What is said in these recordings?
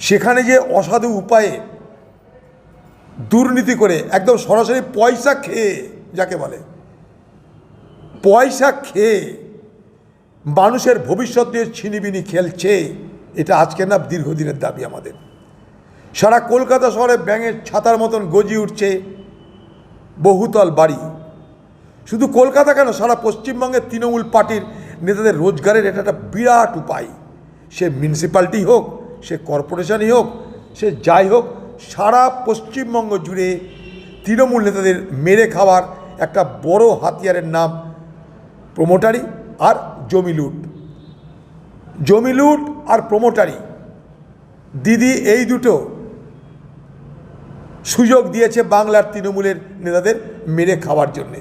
সেখানে যে অসাধু উপায়ে দুর্নীতি করে একদম সরাসরি পয়সা খেয়ে, যাকে বলে, পয়সা খেয়ে মানুষের ভবিষ্যৎ নিয়ে ছিনিবিনি খেলছে, এটা আজকে না দীর্ঘদিনের দাবি আমাদের। সারা কলকাতা শহরে ব্যাঙের ছাতার মতন গজি উঠছে, বহুতল বাড়ি। শুধু কলকাতা কেন, সারা পশ্চিমবঙ্গের তৃণমূল পার্টির নেতাদের রোজগারের এটা একটা বিরাট উপায়। সে মিউনিসিপ্যালিটি হোক সে কর্পোরেশনই হোক, সে যাই হোক, সারা পশ্চিমবঙ্গ জুড়ে তৃণমূল নেতাদের মেরে খাওয়ার একটা বড় হাতিয়ারের নাম প্রমোটারি আর জমি লুট। জমি লুট আর প্রমোটারি। দিদি এই দুটো সুযোগ দিয়েছে বাংলার তৃণমূলের নেতাদের মেরে খাওয়ার জন্যে।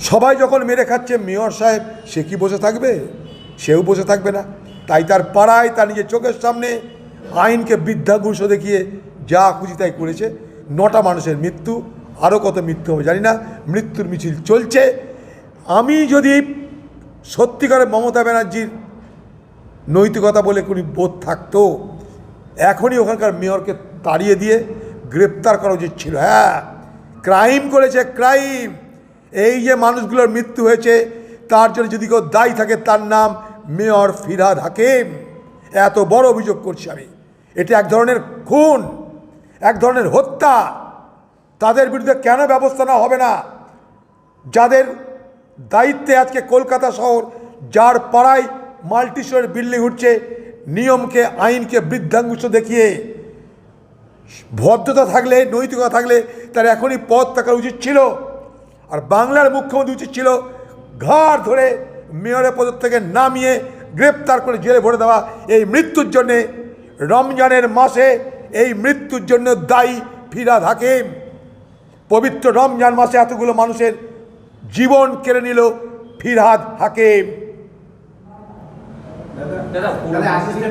সবাই যখন মেরে খাচ্ছে, মেয়র সাহেব, সে কি বসে থাকবে? সেও বসে থাকবে না। তাই তার পাড়ায় তার নিজের চোখের সামনে আইনকে বৃদ্ধাগুষ দেখিয়ে যা খুশি তাই করেছে। নটা মানুষের মৃত্যু আরও কত মৃত্যু হবে জানি না। মৃত্যুর মিছিল চলছে। আমি যদি সত্যিকারের মমতা ব্যানার্জির নৈতিকতা বলে কোনো বোধ থাকতো, এখনই ওখানকার মেয়রকে তাড়িয়ে দিয়ে গ্রেপ্তার করা উচিত ছিল। হ্যাঁ ক্রাইম করেছে, ক্রাইম। এই যে মানুষগুলোর মৃত্যু হয়েছে, তার জন্য যদি কেউ দায়ী থাকে, তার নাম মেয়র ফিরাদ হাকিম। এত বড় অভিযোগ করছি আমি। এটা এক ধরনের খুন, এক ধরনের হত্যা। তাদের বিরুদ্ধে কেন ব্যবস্থা না হবে না? যাদের দায়িত্বে আজকে কলকাতা শহর, যার পাড়ায় মাল্টিস্টোরের বিল্ডিং উঠছে, নিয়মকে, আইনকে বৃদ্ধাঙ্গুষ্ঠ দেখিয়ে, ভদ্রতা থাকলে, নৈতিকতা থাকলে তার এখনই পথ থাকা উচিত ছিল। আর বাংলার মুখ্যমন্ত্রী উচিত ছিল ঘাড় ধরে মেয়রের পদ থেকে নামিয়ে গ্রেপ্তার করে জেলে ভরে দেওয়া এই মৃত্যুর জন্যে রমজানের মাসে এই মৃত্যুর জন্য দায়ী ফিরাদ হাকিম। পবিত্র রমজান মাসে এতগুলো মানুষের জীবন কেড়ে নিল ফিরহাদ হাকিম। দাদা